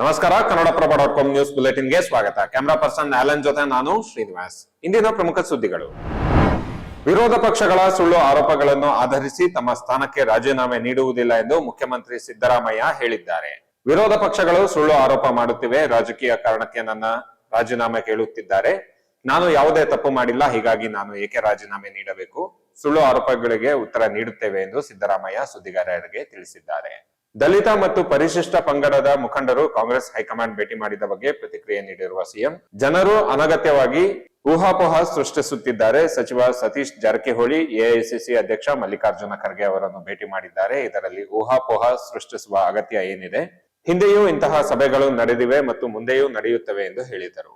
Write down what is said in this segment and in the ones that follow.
ನಮಸ್ಕಾರ, Kannadaprabha dot com news ಬುಲೆಟಿನ್ಗೆ ಸ್ವಾಗತ. ಕ್ಯಾಮರಾ ಪರ್ಸನ್ ಆಲನ್ ಜೊತೆ ನಾನು ಶ್ರೀನಿವಾಸ್. ಇಂದಿನ ಪ್ರಮುಖ ಸುದ್ದಿಗಳು. ವಿರೋಧ ಪಕ್ಷಗಳ ಸುಳ್ಳು ಆರೋಪಗಳನ್ನು ಆಧರಿಸಿ ತಮ್ಮ ಸ್ಥಾನಕ್ಕೆ ರಾಜೀನಾಮೆ ನೀಡುವುದಿಲ್ಲ ಎಂದು ಮುಖ್ಯಮಂತ್ರಿ ಸಿದ್ದರಾಮಯ್ಯ ಹೇಳಿದ್ದಾರೆ. ವಿರೋಧ ಪಕ್ಷಗಳು ಸುಳ್ಳು ಆರೋಪ ಮಾಡುತ್ತಿವೆ, ರಾಜಕೀಯ ಕಾರಣಕ್ಕೆ ನನ್ನ ರಾಜೀನಾಮೆ ಕೇಳುತ್ತಿದ್ದಾರೆ. ನಾನು ಯಾವುದೇ ತಪ್ಪು ಮಾಡಿಲ್ಲ, ಹೀಗಾಗಿ ನಾನು ಏಕೆ ರಾಜೀನಾಮೆ ನೀಡಬೇಕು? ಸುಳ್ಳು ಆರೋಪಗಳಿಗೆ ಉತ್ತರ ನೀಡುತ್ತೇವೆ ಎಂದು ಸಿದ್ದರಾಮಯ್ಯ ಸುದ್ದಿಗಾರರಿಗೆ ತಿಳಿಸಿದ್ದಾರೆ. ದಲಿತ ಮತ್ತು ಪರಿಶಿಷ್ಟ ಪಂಗಡದ ಮುಖಂಡರು ಕಾಂಗ್ರೆಸ್ ಹೈಕಮಾಂಡ್ ಭೇಟಿ ಮಾಡಿದ ಬಗ್ಗೆ ಪ್ರತಿಕ್ರಿಯೆ ನೀಡಿರುವ ಸಿಎಂ, ಜನರು ಅನಗತ್ಯವಾಗಿ ಊಹಾಪೋಹ ಸೃಷ್ಟಿಸುತ್ತಿದ್ದಾರೆ. ಸಚಿವ ಸತೀಶ್ ಜಾರಕಿಹೊಳಿ, ಎಐಸಿಸಿ ಅಧ್ಯಕ್ಷ ಮಲ್ಲಿಕಾರ್ಜುನ ಖರ್ಗೆ ಅವರನ್ನು ಭೇಟಿ ಮಾಡಿದ್ದಾರೆ. ಇದರಲ್ಲಿ ಊಹಾಪೋಹ ಸೃಷ್ಟಿಸುವ ಅಗತ್ಯ ಏನಿದೆ? ಹಿಂದೆಯೂ ಇಂತಹ ಸಭೆಗಳು ನಡೆದಿವೆ ಮತ್ತು ಮುಂದೆಯೂ ನಡೆಯುತ್ತವೆ ಎಂದು ಹೇಳಿದರು.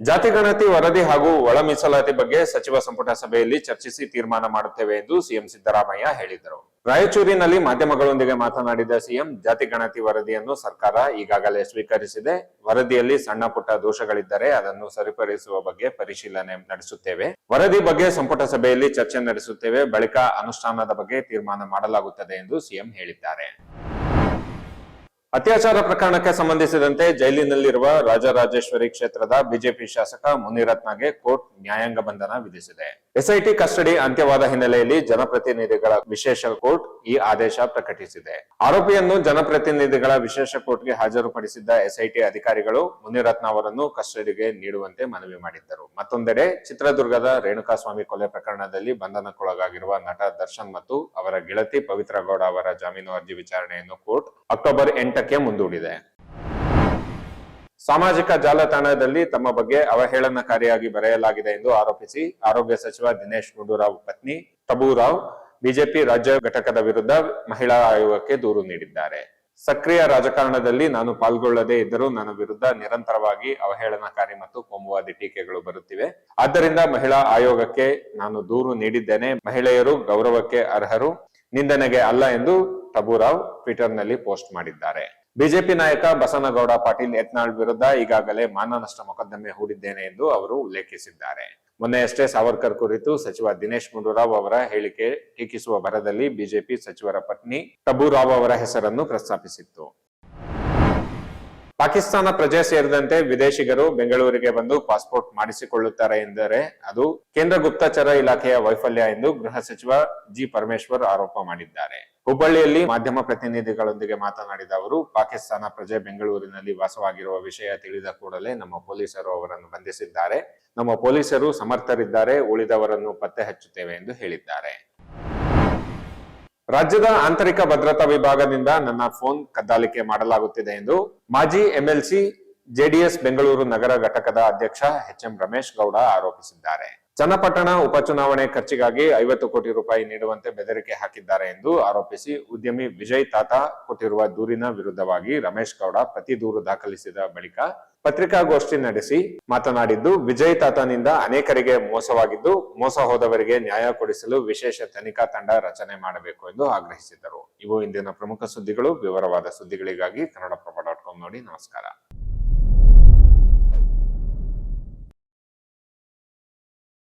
ಜಾತಿ ಗಣತಿ ವರದಿ ಹಾಗೂ ಒಳ ಮೀಸಲಾತಿ ಬಗ್ಗೆ ಸಚಿವ ಸಂಪುಟ ಸಭೆಯಲ್ಲಿ ಚರ್ಚಿಸಿ ತೀರ್ಮಾನ ಮಾಡುತ್ತೇವೆ ಎಂದು ಸಿಎಂ ಸಿದ್ದರಾಮಯ್ಯ ಹೇಳಿದರು ರಾಯಚೂರಿನಲ್ಲಿ ಮಾಧ್ಯಮಗಳೊಂದಿಗೆ ಮಾತನಾಡಿದ ಸಿಎಂ, ಜಾತಿ ಗಣತಿ ವರದಿಯನ್ನು ಸರ್ಕಾರ ಈಗಾಗಲೇ ಸ್ವೀಕರಿಸಿದೆ. ವರದಿಯಲ್ಲಿ ಸಣ್ಣ ಪುಟ್ಟ ದೋಷಗಳಿದ್ದರೆ ಅದನ್ನು ಸರಿಪಡಿಸುವ ಬಗ್ಗೆ ಪರಿಶೀಲನೆ ನಡೆಸುತ್ತೇವೆ. ವರದಿ ಬಗ್ಗೆ ಸಂಪುಟ ಸಭೆಯಲ್ಲಿ ಚರ್ಚೆ ನಡೆಸುತ್ತೇವೆ. ಬಳಿಕ ಅನುಷ್ಠಾನದ ಬಗ್ಗೆ ತೀರ್ಮಾನ ಮಾಡಲಾಗುತ್ತದೆ ಎಂದು ಸಿಎಂ ಹೇಳಿದ್ದಾರೆ. ಅತ್ಯಾಚಾರ ಪ್ರಕರಣಕ್ಕೆ ಸಂಬಂಧಿಸಿದಂತೆ ಜೈಲಿನಲ್ಲಿರುವ ರಾಜರಾಜೇಶ್ವರಿ ಕ್ಷೇತ್ರದ ಬಿಜೆಪಿ ಶಾಸಕ ಮುನಿರತ್ನಗೆ ಕೋರ್ಟ್ ನ್ಯಾಯಾಂಗ ಬಂಧನ ವಿಧಿಸಿದೆ. ಎಸ್ಐಟಿ ಕಸ್ಟಡಿ ಅಂತ್ಯವಾದ ಹಿನ್ನೆಲೆಯಲ್ಲಿ ಜನಪ್ರತಿನಿಧಿಗಳ ವಿಶೇಷ ಕೋರ್ಟ್ ಈ ಆದೇಶ ಪ್ರಕಟಿಸಿದೆ. ಆರೋಪಿಯನ್ನು ಜನಪ್ರತಿನಿಧಿಗಳ ವಿಶೇಷ ಕೋರ್ಟ್ಗೆ ಹಾಜರುಪಡಿಸಿದ್ದ ಎಸ್ಐಟಿ ಅಧಿಕಾರಿಗಳು ಮುನಿರತ್ನ ಅವರನ್ನು ಕಸ್ಟಡಿಗೆ ನೀಡುವಂತೆ ಮನವಿ ಮಾಡಿದ್ದರು. ಮತ್ತೊಂದೆಡೆ ಚಿತ್ರದುರ್ಗದ ರೇಣುಕಾಸ್ವಾಮಿ ಕೊಲೆ ಪ್ರಕರಣದಲ್ಲಿ ಬಂಧನಕ್ಕೊಳಗಾಗಿರುವ ನಟ ದರ್ಶನ್ ಮತ್ತು ಅವರ ಗೆಳತಿ ಪವಿತ್ರ ಗೌಡ ಅವರ ಜಾಮೀನು ಅರ್ಜಿ ವಿಚಾರಣೆಯನ್ನು ಕೋರ್ಟ್ ಅಕ್ಟೋಬರ್ ಎಂಟಕ್ಕೆ ಮುಂದೂಡಿದೆ. ಸಾಮಾಜಿಕ ಜಾಲತಾಣದಲ್ಲಿ ತಮ್ಮ ಬಗ್ಗೆ ಅವಹೇಳನಕಾರಿಯಾಗಿ ಬರೆಯಲಾಗಿದೆ ಎಂದು ಆರೋಪಿಸಿ ಆರೋಗ್ಯ ಸಚಿವ ದಿನೇಶ್ ಗುಂಡೂರಾವ್ ಪತ್ನಿ ತಬೂರಾವ್ ಬಿಜೆಪಿ ರಾಜ್ಯ ಘಟಕದ ವಿರುದ್ಧ ಮಹಿಳಾ ಆಯೋಗಕ್ಕೆ ದೂರು ನೀಡಿದ್ದಾರೆ. ಸಕ್ರಿಯ ರಾಜಕಾರಣದಲ್ಲಿ ನಾನು ಪಾಲ್ಗೊಳ್ಳದೇ ಇದ್ದರೂ ನನ್ನ ವಿರುದ್ಧ ನಿರಂತರವಾಗಿ ಅವಹೇಳನಕಾರಿ ಮತ್ತು ಕೋಮುವಾದಿ ಟೀಕೆಗಳು ಬರುತ್ತಿವೆ. ಆದ್ದರಿಂದ ಮಹಿಳಾ ಆಯೋಗಕ್ಕೆ ನಾನು ದೂರು ನೀಡಿದ್ದೇನೆ. ಮಹಿಳೆಯರು ಗೌರವಕ್ಕೆ ಅರ್ಹರು. ನಿಂದನೆಗೆ ಅಲ್ಲ ಎಂದು ತಬೂರಾವ್ ಟ್ವಿಟರ್ನಲ್ಲಿ ಪೋಸ್ಟ್ ಮಾಡಿದ್ದಾರೆ. ಬಿಜೆಪಿ ನಾಯಕ ಬಸನಗೌಡ ಪಾಟೀಲ್ ಯತ್ನಾಳ್ ವಿರುದ್ಧ ಈಗಾಗಲೇ ಮಾನನಷ್ಟ ಮೊಕದ್ದಮೆ ಹೂಡಿದ್ದೇನೆ ಎಂದು ಅವರು ಉಲ್ಲೇಖಿಸಿದ್ದಾರೆ. ಮೊನ್ನೆಯಷ್ಟೇ ಸಾವರ್ಕರ್ ಕುರಿತು ಸಚಿವ ದಿನೇಶ್ ಗುಂಡೂರಾವ್ ಅವರ ಹೇಳಿಕೆ ಟೀಕಿಸುವ ಭರದಲ್ಲಿ ಬಿಜೆಪಿ ಸಚಿವರ ಪತ್ನಿ ತಬೂರಾವ್ ಅವರ ಹೆಸರನ್ನು ಪ್ರಸ್ತಾಪಿಸಿತ್ತು. ಪಾಕಿಸ್ತಾನ ಪ್ರಜೆ ಸೇರಿದಂತೆ ವಿದೇಶಿಗರು ಬೆಂಗಳೂರಿಗೆ ಬಂದು ಪಾಸ್ಪೋರ್ಟ್ ಮಾಡಿಸಿಕೊಳ್ಳುತ್ತಾರೆ ಎಂದರೆ ಅದು ಕೇಂದ್ರ ಗುಪ್ತಚರ ಇಲಾಖೆಯ ವೈಫಲ್ಯ ಎಂದು ಗೃಹ ಸಚಿವ ಜಿ ಪರಮೇಶ್ವರ್ ಆರೋಪ ಮಾಡಿದ್ದಾರೆ. ಹುಬ್ಬಳ್ಳಿಯಲ್ಲಿ ಮಾಧ್ಯಮ ಪ್ರತಿನಿಧಿಗಳೊಂದಿಗೆ ಮಾತನಾಡಿದ ಅವರು, ಪಾಕಿಸ್ತಾನ ಪ್ರಜೆ ಬೆಂಗಳೂರಿನಲ್ಲಿ ವಾಸವಾಗಿರುವ ವಿಷಯ ತಿಳಿದ ಕೂಡಲೇ ನಮ್ಮ ಪೊಲೀಸರು ಅವರನ್ನು ಬಂಧಿಸಿದ್ದಾರೆ. ನಮ್ಮ ಪೊಲೀಸರು ಸಮರ್ಥರಿದ್ದಾರೆ, ಉಳಿದವರನ್ನು ಪತ್ತೆ ಹಚ್ಚುತ್ತೇವೆ ಎಂದು ಹೇಳಿದ್ದಾರೆ. ರಾಜ್ಯದ ಆಂತರಿಕ ಭದ್ರತಾ ವಿಭಾಗದಿಂದ ನನ್ನ ಫೋನ್ ಕದ್ದಾಲಿಕೆ ಮಾಡಲಾಗುತ್ತಿದೆ ಎಂದು ಮಾಜಿ ಎಂಎಲ್ಸಿ ಜೆಡಿಎಸ್ ಬೆಂಗಳೂರು ನಗರ ಘಟಕದ ಅಧ್ಯಕ್ಷ ಎಚ್ ಎಂ ರಮೇಶ್ ಗೌಡ ಆರೋಪಿಸಿದ್ದಾರೆ. ಚನ್ನಪಟ್ಟಣ ಉಪಚುನಾವಣೆ ಖರ್ಚಿಗಾಗಿ ಐವತ್ತು ಕೋಟಿ ರೂಪಾಯಿ ನೀಡುವಂತೆ ಬೆದರಿಕೆ ಹಾಕಿದ್ದಾರೆ ಎಂದು ಆರೋಪಿಸಿ ಉದ್ಯಮಿ ವಿಜಯ್ ತಾತ ಕೊಟ್ಟಿರುವ ದೂರಿನ ವಿರುದ್ಧವಾಗಿ ರಮೇಶ್ ಗೌಡ ಪ್ರತಿ ದೂರು ದಾಖಲಿಸಿದ ಬಳಿಕ ಪತ್ರಿಕಾಗೋಷ್ಠಿ ನಡೆಸಿ ಮಾತನಾಡಿದ್ದು, ವಿಜಯ್ ತಾತನಿಂದ ಅನೇಕರಿಗೆ ಮೋಸವಾಗಿದ್ದು, ಮೋಸ ಹೋದವರಿಗೆ ನ್ಯಾಯ ಕೊಡಿಸಲು ವಿಶೇಷ ತನಿಖಾ ತಂಡ ರಚನೆ ಮಾಡಬೇಕು ಎಂದು ಆಗ್ರಹಿಸಿದರು ಇವು ಇಂದಿನ ಪ್ರಮುಖ ಸುದ್ದಿಗಳು. ವಿವರವಾದ ಸುದ್ದಿಗಳಿಗಾಗಿ ಕನ್ನಡಪ್ರಭ ಡಾಟ್ ನೋಡಿ. ನಮಸ್ಕಾರ.